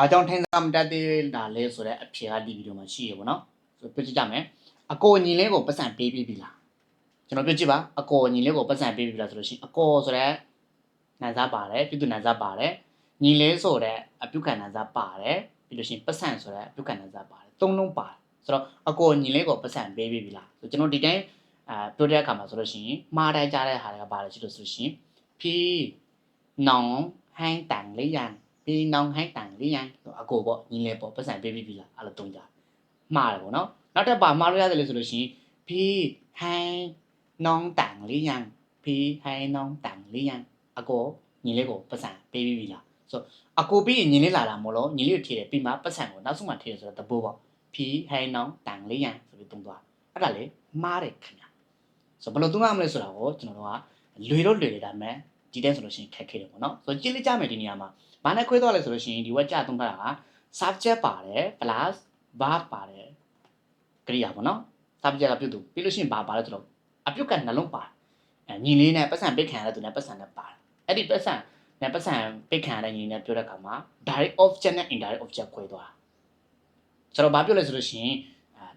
ဘာကြောင့်ထိုင်းစားမတတ်သေးတာလဲဆိုတော့အဖြေကဒီဗီဒီယိုမှာရှိရပါတော့ဆိုတော့ပြကြည့်ကြမယ်အကိုညီလေးကိုပတ်စံပေးပြီးပြီလားကျွန်တော်ပြကြည့်ပါအကိုညီလေးကိုပတ်စံပေးပြီးပြီလားဆိုလို့ရှိရင်အကိုဆိုတော့နန်းစားပါတယ်ပြုသူနန်းစားပါတယ်ညီလေးဆိုတဲ့အပြုခံနန်းစားပါတယ်ပြီးလို့ရှိရင်ပတ်စံဆိုတဲ့အပြုခံနန်းစားပါတယ်သုံးလုံးပါတယ်ဆိုတော့အကိုညီလေးကိုပတ်စံပေးပြီးပြီလားဆိုကျွန်တော်ဒီတိုင်းအာပြောတဲ့အခါမှာဆိုလို့ရှိရင်မှားတိုင်းကြားတဲ့ဟာတွေကပါတယ်ရှိလို့ဆိုလို့ရှိရင်ဖြီးနောင်ဟိုင်းတန်လေးရန် ပြီးနောင်ဟိုင်းတန်လေးရန်အကိုပေါ့ညီလေးပေါ့ပတ်စံပေးပြီးပြီလားအဲ့လိုတုံးကြမှားတယ်ပေါ့နော်နောက်တစ်ပါမှားလို့ရတယ်လေဆိုလို့ရှိရင်ပြီးဟိုင်းနောင်တန်လေးရန်ပြီးဟိုင်းနောင်တန်လေးရန်အကိုညီလေးကိုပတ်စံပေးပြီးပြီလားဆိုအကိုပြီးရင်ညီလေးလာတာမလို့ညီလေးကိုထည့်တယ်ပြီးမှပတ်စံကိုနောက်ဆုံးမှထည့်တယ်ဆိုတော့တပိုးပေါ့ပြီးဟိုင်းနောင်တန်လေးရန်ဆိုပြီးတုံးသွားအဲ့ဒါလေမှားတယ်ခင်ဗျဆိုဘယ်လိုတုံးရမလဲဆိုတာကိုကျွန်တော်တို့ကလွေတော့လွေနေတာမဲ့ ဒီတဲ့ဆိုလို့ရှိရင်ခက်ခဲတယ်ပေါ့နော်ဆိုကြည့်လိုက်ကြမယ်ဒီနေရာမှာဘာနဲ့ခွဲသွားလဲဆိုလို့ရှိရင်ဒီဝက်ကြသုံးထားတာက subject ပါတယ် plus verb ပါတယ်ကရိယာပေါ့နော် subject ကပြုတ်သူပြီးလို့ရှိရင်ဘာပါလဲဆိုတော့အပြုတ်ကနှလုံးပါတယ်အဲညီလေးနဲ့ပတ်စံပိတ်ခံရတဲ့သူနဲ့ပတ်စံနဲ့ပါတယ်အဲ့ဒီပတ်စံနဲ့ပတ်စံပိတ်ခံရတဲ့ညီလေးနဲ့ပြောတဲ့အခါမှာ direct object နဲ့ indirect object ခွဲသွားတာဆိုတော့ဘာပြောလဲဆိုလို့ရှိရင်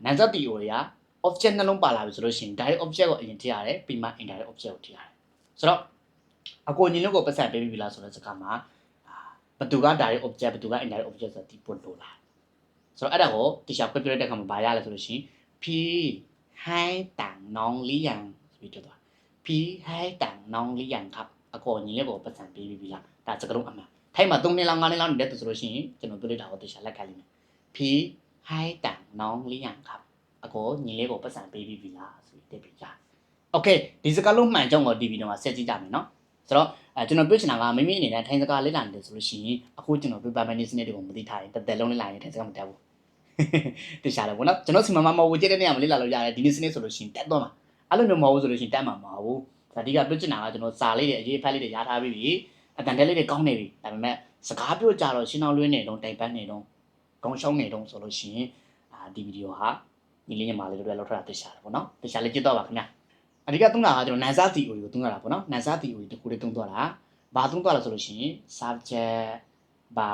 နန်ဇတ်တီ theory က object နှလုံးပါလာပြီဆိုလို့ရှိရင် direct object ကိုအရင်ထည့်ရတယ်ပြီးမှ indirect object ကိုထည့်ရတယ်ဆိုတော့ အကိုညီလေးကိုပတ်စံပေးပြီးပြီလားဆိုတဲ့စကားမှာ ဘသူက direct object ဘသူက indirect object ဆိုဒီပို့လို့လာဆိုတော့အဲ့ဒါကိုတခြားခွဲပြတဲ့အခါမှာဘာရလဲဆိုလို့ရှိရင် p ဟိုင်းတန်နောင်လီယန်ဆိုပြီးတော့ p ဟိုင်းတန်နောင်လီယန်ครับအကောညီလေးကိုပတ်စံပေးပြီးပြီလားဒါစကလုံးအမှန်ထိုင်မှာ3နှစ်လောက်5နှစ်လောက်နေတဲ့သူဆိုလို့ရှိရင်ကျွန်တော်ပြောလိုက်တာကိုတခြားလက်ခံလိမ့်မယ် p ဟိုင်းတန်နောင်လီယန်ครับအကောညီလေးကိုပတ်စံပေးပြီးပြီလားဆိုပြီးတက်ပြီးကြโอเคဒီစကလုံးမှန်ကြောင်းကိုဒီဗီဒီယိုမှာဆက်ကြည့်ကြမယ်เนาะ ဆိုတော့အဲကျွန်တော်ပြောချင်တာကမိမိအနေနဲ့ထိုင်စကားလေ့လာနေတယ်ဆိုလို့ရှိရင်အခုကျွန်တော် paper management တွေကိုမသိထားရင်တစ်သက်လုံးလေ့လာရင်ထိုင်စကားမတက်ဘူးတခြားလည်းဘောနော်ကျွန်တော်စီမံမမဟုတ်ကြည့်တဲ့နေရာမှာလေ့လာလို့ရတယ်ဒီနေ့စနစ်ဆိုလို့ရှိရင်တက်တော့မှာအဲ့လိုမျိုးမဟုတ်ဘူးဆိုလို့ရှိရင်တက်မှာမဟုတ်ဘူးဒါအဓိကပြောချင်တာကကျွန်တော်စာလေးတွေအရေးဖက်လေးတွေရားထားပြီးပြီအတန်တဲလေးတွေကောင်းနေပြီဒါပေမဲ့စကားပြောကြတော့ရှင်းအောင်လွှဲနေတော့တိုင်ပန်းနေတော့ခေါင်းရှောင်းနေတော့ဆိုလို့ရှိရင်အာဒီဗီဒီယိုဟာညီလေးညီမလေးတို့လည်းလောက်ထတာတခြားတယ်ပေါ့နော်တခြားလေးကြည့်တော့ပါခင်ဗျာ အဓိကသုံးတာကကျွန်တော်နန်စာ theory ကိုသုံးရတာပေါ့နော်နန်စာ theory တခုလေးသုံးသွားတာဘာသုံးသွားလဲဆိုလို့ရှိရင် subject ဘာ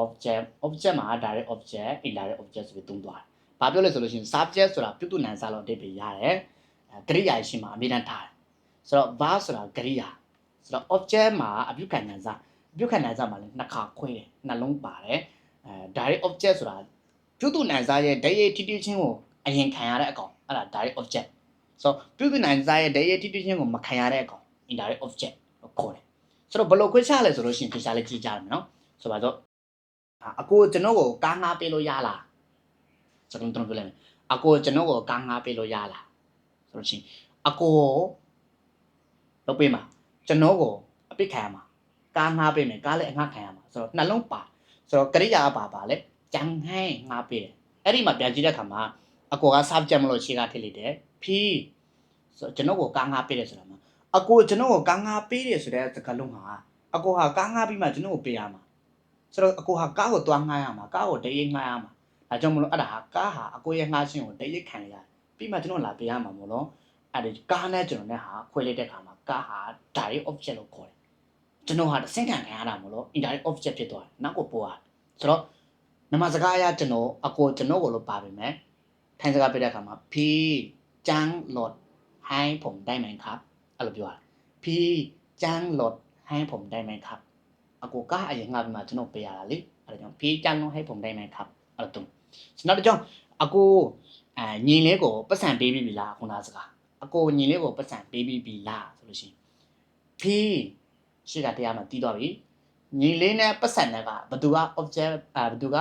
object object မှာ direct object indirect object ဆိုပြီးသုံးသွားတယ်။ဘာပြောလဲဆိုလို့ရှိရင် subject ဆိုတာပြုတုနန်စာလို့အဓိပ္ပာယ်ရတယ်။အဲကရိယာရှိမှအမြဲတမ်းထားတယ်။ဆိုတော့ verb ဆိုတာကရိယာဆိုတော့ object မှာအပြုခံနန်စာအပြုခံနန်စာမှာလည်းနှစ်ခါခွဲတယ်နှလုံးပါတယ်။အဲ direct object ဆိုတာပြုတုနန်စာရဲ့ direct ထိတွေ့ချင်းကိုအရင်ခံရတဲ့အကောင်အဲ့ဒါ direct object ဆိုတော့ပြုတုနန်စာရဲ့ direct ထိတွေ့ချင်းကိုမခံရတဲ့အကောင် indirect object လို့ခေါ်တယ်။ဆိုတော့ဘယ်လိုခွဲခြားလဲဆိုလို့ရှိရင်ခွဲခြားလေးကြည့်ကြရမယ်နော်။ဆိုပါတော့အကိုကျွန်တော်ကိုကားငါပေးလို့ရလားစကားကျွန်တော်ပြောလိုက်မယ်အကိုကျွန်တော်ကိုကားငါပေးလို့ရလားဆိုလို့ရှိရင်အကိုလုပ်ပေးမှာကျွန်တော်ကိုအပိတ်ခံရမှာကားငါပေးမယ်ကားလည်းအငှားခံရမှာဆိုတော့နှလုံးပါဆိုတော့ကရိယာကပါပါလေကြံဟိုင်းငါပေးတယ်အဲ့ဒီမှာပြန်ကြည့်တဲ့အခါမှာ အကိုက subject မလို့ရှေ့ကထည့်လိုက်တယ်ဖြီးဆိုတော့ကျွန်တော်ကိုကားငါပေးတယ်ဆိုတာမှာအကိုကျွန်တော်ကိုကားငါပေးတယ်ဆိုတဲ့စကားလုံးဟာအကိုဟာကားငါပြီးမှကျွန်တော်ကိုပေးရမှာဆိုတော့အကိုဟာကားကိုသွားငှားရမှာကားကိုတရိပ်ငှားရမှာဒါကြောင့်မလို့အဲ့ဒါဟာကားဟာအကိုရဲ့ငှားခြင်းကိုတရိပ်ခံရပြီးမှကျွန်တော်လာပေးရမှာမို့လို့အဲ့ဒီကားနဲ့ကျွန်တော်နဲ့ဟာခွဲလိုက်တဲ့အခါမှာကားဟာ direct object လို့ခေါ်တယ်ကျွန်တော်ဟာတစ်ဆင့်ခံခံရတာမို့လို့ indirect object ဖြစ်သွားတယ်နောက်ကိုပို့ရတယ်ဆိုတော့မြန်မာစကားအရကျွန်တော်အကိုကျွန်တော်ကိုလို့ပါပြီမ ယ်ထိုင်းစကားပြတဲ့အခါမှာဖီจางหลดให้ผมได้ไหมครับအဲ့လိုပြောရတယ်ဖီจางหลดให้ผมได้ไหมครับ အကိုကားအရင်ငှားပြီးမှကျွန်တော်ပေးရတာလေအဲ့ဒါကြောင့်ဖေးကြမ်းလုံးဟဲ့ပုံတိုင်းမယ်ครับအဲ့တော့နောက်တစ်ကြောင့်အကိုအဲညီလေးကိုပတ်စံပေးပြီးပြီလားခုနစကားအကိုညီလေးကိုပတ်စံပေးပြီးပြီလားဆိုလို့ရှိရင်ဖေးရှေ့ကတရားမှာတီးသွားပြီညီလေးနဲ့ပတ်စံနဲ့ကဘသူက object အဲဘသူက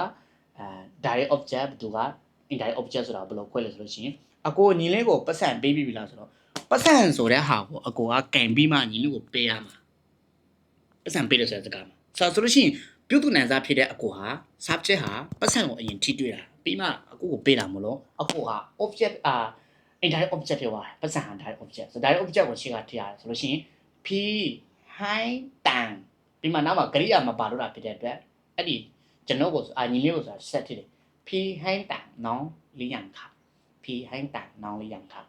အဲ direct object ဘသူက indirect object ဆိုတာဘယ်လိုခွဲလဲဆိုလို့ရှိရင်အကိုညီလေးကိုပတ်စံပေးပြီးပြီလားဆိုတော့ပတ်စံဆိုတဲ့ဟာကိုအကိုကကင်ပြီးမှညီလေးကိုပေးရမှာပတ်စံပေးတယ်ဆိုတဲ့စကားမှာဆိုတော့ဆိုလို့ရှိရင်ပြုတ်သူနန်စားဖြစ်တဲ့အကိုဟာ subject ဟာပတ်စံကိုအရင်ထိတွေ့တာပြီးမှအကိုကိုပေးတာမလို့အကိုဟာ object အာ indirect object ဖြစ်သွားတယ်ပတ်စံဟာ direct object ဆို direct object ကိုရှေ့ကထည့်ရတယ်ဆိုလို့ရှိရင် p high တန်ပြီးမှနောက်မှာကရိယာမပါလို့တာဖြစ်တဲ့အတွက်အဲ့ဒီကျွန်တော်ကိုအာညီလေးကိုဆိုတာ set ထည့်တယ် p high တန်နောင်လေးရန်ခါ p high တန်နောင်လေးရန်ခါ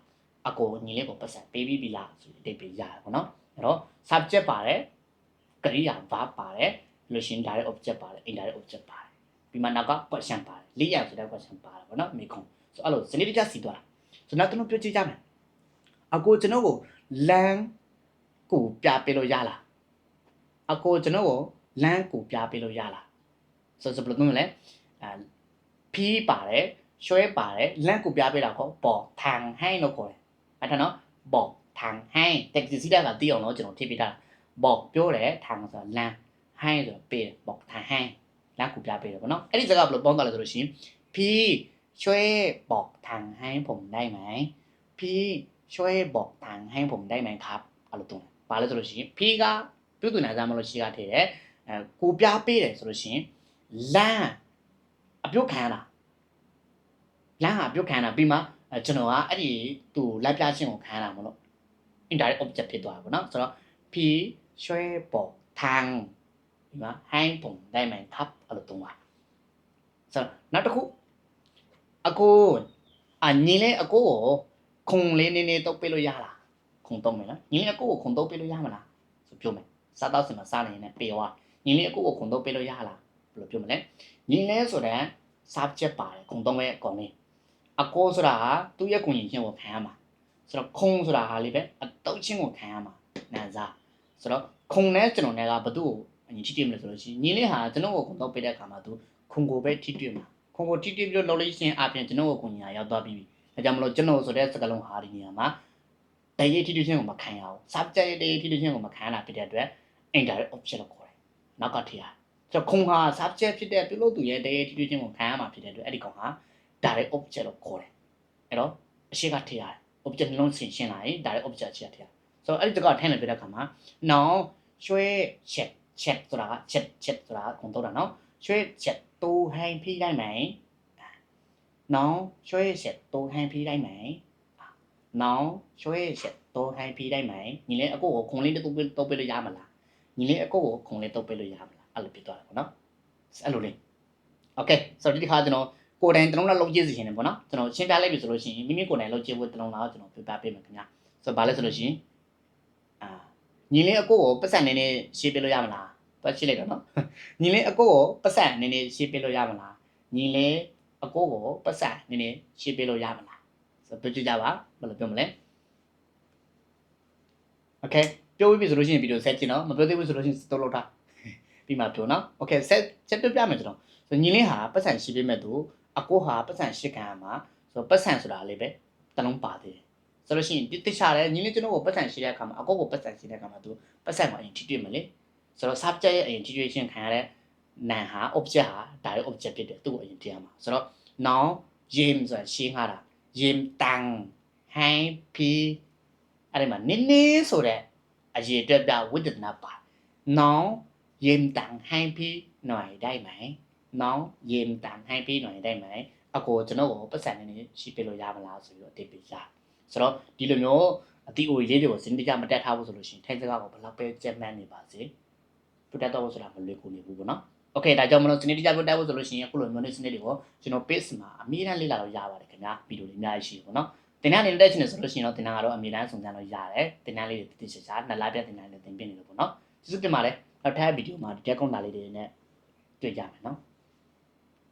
အကိုညီလေးကိုပတ်စံပေးပြီးပြီလားဆိုတဲ့အတိတ်ပဲရတယ်ပေါ့နော်အဲ့တော့ subject ပါတယ်ကရိယာ verb ပါတယ်လို့ရှရင် direct object ပါတယ် indirect object ပါတယ်ပြီးမှနောက်က question ပါတယ်လေးရဆိုတဲ့ question ပါတယ်ဗောနော်မေခွန်ဆိုအဲ့လိုစနစ်တကျစီသွားတာဆိုတော့ကျွန်တော်ပြောကြည့်ကြမယ်အကိုကျွန်တော်ကိုလမ်းကိုပြပေးလို့ရလားအကိုကျွန်တော်ကိုလမ်းကိုပြပေးလို့ရလားဆိုဆိုဘယ်လိုလုပ်မလဲအဲ ဖီးပါတယ်ရွှဲပါတယ်လမ်းကိုပြပေးတာကိုပေါ်ทางให้လို့ခေါ်တယ်အဲ့ဒါနော်บอกทางให้တက်စီစီတာကသိအောင်လို့ကျွန်တော်ထိပေးတာบอกပြောတယ်ทางဆိုတာလမ်းให้ဆိုတော့ပေးတယ်บอกทางให้လမ်းကိုပြပေးတယ်ဗောနော်အဲ့ဒီစကားဘယ်လိုပေါင်းသွားလဲဆိုလို့ရှိရင်ဖီးช่วยบอกทางให้ผมได้ไหมพี่ช่วยบอกทางให้ผมได้ไหมครับအဲ့လိုတုံးတယ်ဘာလဲဆိုလို့ရှိရင်ဖီးကပြုတ်တူနာစားမလို့ရှိကထည့်တယ်အဲကိုပြပေးတယ်ဆိုလို့ရှိရင်လမ်းအ ပြုတ်ခံရတာလမ်းဟာပြုတ်ခံရတာပြီးမှကျွန်တော်ကအဲ့ဒီသူလိုက်ပြခြင်းကိုခံရတာမလို့ indirect object ဖြစ်သွားတာပေါ့နော်ဆိုတော့ p ရွှဲပေါ်ထန်းဒီမှာ hang ပုံတိုင်းမှန် tap အဲ့လိုသုံးပါဆိုတော့နောက်တစ်ခုအကိုအညီလေးအကိုကိုခုံလေးနည်းနည်းတုပ်ပေးလို့ရလားခုံတုပ်မယ်နော်ညီလေးအကိုကိုခုံတုပ်ပေးလို့ရမလားဆိုပြောမယ်စားတော့စင်မှာစားနေရင်လည်းပေးသွားညီလေးအကိုကိုခုံတုပ်ပေးလို့ရလားဘယ်လိုပြောမလဲညီလေးဆိုတဲ့ subject ပါတယ်ခုံတုံးရဲ့အကောင်လေးအကိုဆိုတာဟာသူ့ရဲ့ကိုရင်ချင်းကိုခံရမှာဆိုတော့ခုံဆိုတာဟာလေးပဲအတုတ်ချင်းကိုခံရမှာနာစားဆိုတော့ခုံနဲ့ကျွန်တော်နဲ့ကဘသူ့ကိုအညီထိတွေ့မလဲဆိုလို့ရှိရင်ညီလေးဟာကျွန်တော်ကိုခုံတုတ်ပေးတဲ့အခါမှာသူခုံကိုပဲထိတွေ့မှာခုံကိုထိတွေ့ပြီးတော့လောက်လို့ရှိရင်အပြင်ကျွန်တော်ကိုကိုညာရောက်သွားပြီးပြီဒါကြောင့်မလို့ကျွန်တော်ဆိုတဲ့စကားလုံးဟာဒီနေရာမှာတရေထိတွေ့ချင်းကိုမခံရဘူး subject ရဲ့တရေထိတွေ့ချင်းကိုမခံရတာဖြစ်တဲ့အတွက် indirect object လို့ခေါ်တယ်နောက်ကထည့်ရ တယ်ကျွန်တော်ခုံဟာ subject ဖြစ်တဲ့ပြုလို့သူရဲ့တရေထိတွေ့ချင်းကိုခံရမှာဖြစ်တဲ့အတွက်အဲ့ဒီကောင်ဟာ direct object လို့ခေါ်တယ်အဲ့တော့အရှိကထည့်ရတယ် object နှလုံးဆင်ရှင်းလာရင် direct object ရှိရထည့်ရတယ်ဆိုတော့အဲ့ဒီတကောထည့်နေပြတဲ့အခါမှာ now ရွှဲ check check ဆိုတာက check check ဆိုတာကခုံတော့တာနော်ရွှဲ check တူဟိုင်းဖိလိုက်မယ် now ရွှဲ check တူဟိုင်းဖိလိုက်မယ် now ရွှဲ check တူဟိုင်းဖိလိုက်မယ်ညီလေးအကိုကိုခုံလေးတုပ်ပေးတုပ်ပေးလို့ရမလားညီလေးအကိုကိုခုံလေးတုပ်ပေးလို့ရမလား အဲ့လိုဖြစ်သွားတယ်ပေါ့နော်အဲ့လိုလေး okay ဆိုတော့ဒီတစ်ခါကျွန်တော်ကိုယ်တိုင်တလုံးလောက်လုံးကြည့်စီရှင်နေပေါ့နော်ကျွန်တော်ရှင်းပြလိုက်ပြီဆိုလို့ရှိရင်မိမိကိုယ်တိုင်လုံးကြည့်ဖို့တလုံးလောက်ကျွန်တော်ပြပြပေးမယ်ခင်ဗျာဆိုတော့ဘာလဲဆိုလို့ရှိရင်အာညီလေးအကိုကိုပတ်စံနေနေရှင်းပြလို့ရမလားပတ်ရှင်းလိုက်တော့နော်ညီလေးအကိုကိုပတ်စံနေနေရှင်းပြလို့ရမလားညီလေးအကိုကိုပတ်စံနေနေရှင်းပြလို့ရမလားဆိုတော့ပြောကြည့်ကြပါဘယ်လိုပြောမလဲ okay ပြောပြီးပြီဆိုလို့ရှိရင်ဗီဒီယိုဆက်ကြည့်နော်မပြောသေးဘူးဆိုလို့ရှိရင်စတော့လောက်ထား ပြီးမှပြောနော် okay ဆက်ဆက်ပြပြမယ်ကျွန်တော်ဆိုညီလေးဟာပတ်စံရှင်းပြမဲ့သူအကိုဟာပတ်စံရှင်းခံရမှာဆိုတော့ပတ်စံဆိုတာလေးပဲတလုံးပါသေးတယ်ဆိုလို့ရှိရင်တိချတယ်ညီလေးကျွန်တော်ကိုပတ်စံရှင်းတဲ့အခါမှာအကိုကိုပတ်စံရှင်းတဲ့အခါမှာသူပတ်စံကိုအရင်ထိတွေ့မလဲဆိုတော့ subject ရဲ့အရင်ထိတွေ့ရှင်းခံရတဲ့နာဟာ object ဟာ direct object ဖြစ်တယ်သူ့ကိုအရင်ထည့်ရမှာဆိုတော့ now yim ဆိုတာရှင်းရတာ yim tang hai pi အဲ့ဒီမှာနင်းနေဆိုတဲ့အရေးအတွက်ပြဝိတ္တနာပါ now yim tang hai pi หน่อยได้ไหม now yim tang hai pi หน่อยได้ไหมအကိုကျွန်တော်ကိုပတ်စံနေနေရှိပြလို့ရမလားဆိုပြီးတော့အတိတ်ပြရဆိုတော့ဒီလိုမျိုးအတီအိုလေးတွေကိုစင်တကြမတက်ထားဘူးဆိုလို့ရှိရင်ထိုင်စကားကိုဘယ်လောက်ပဲကြက်မှန်းနေပါစေပြတ်တော့ဆိုတာမလွယ်ကူနေဘူးပေါ့နော်โอเคဒါကြောင့်မလို့စနေတကြပြတ်ဖို့ဆိုလို့ရှိရင်အခုလိုမျိုးနေစနေတွေကိုကျွန်တော် page မှာအမြဲတမ်းလေ့လာလို့ရပါတယ်ခင်ဗျာဗီဒီယိုတွေအများကြီးရှိတယ်ပေါ့နော်တင်တန်းနေတက်ချင်တယ်ဆိုလို့ရှိရင်တော့တင်တန်းကတော့အမြဲတမ်းစုံစမ်းလို့ရတယ်တင်တန်းလေးတွေတည်တည်ချာချာနှစ်လားပြတင်တန်းလေးတင်ပြနေလို့ပေါ့နော်ကျေးဇူးတင်ပါတယ် နောက်ထပ်ဗီဒီယိုမှာဒီတက်ကွန်တာလေးတွေနဲ့တွေ့ကြမယ်နော်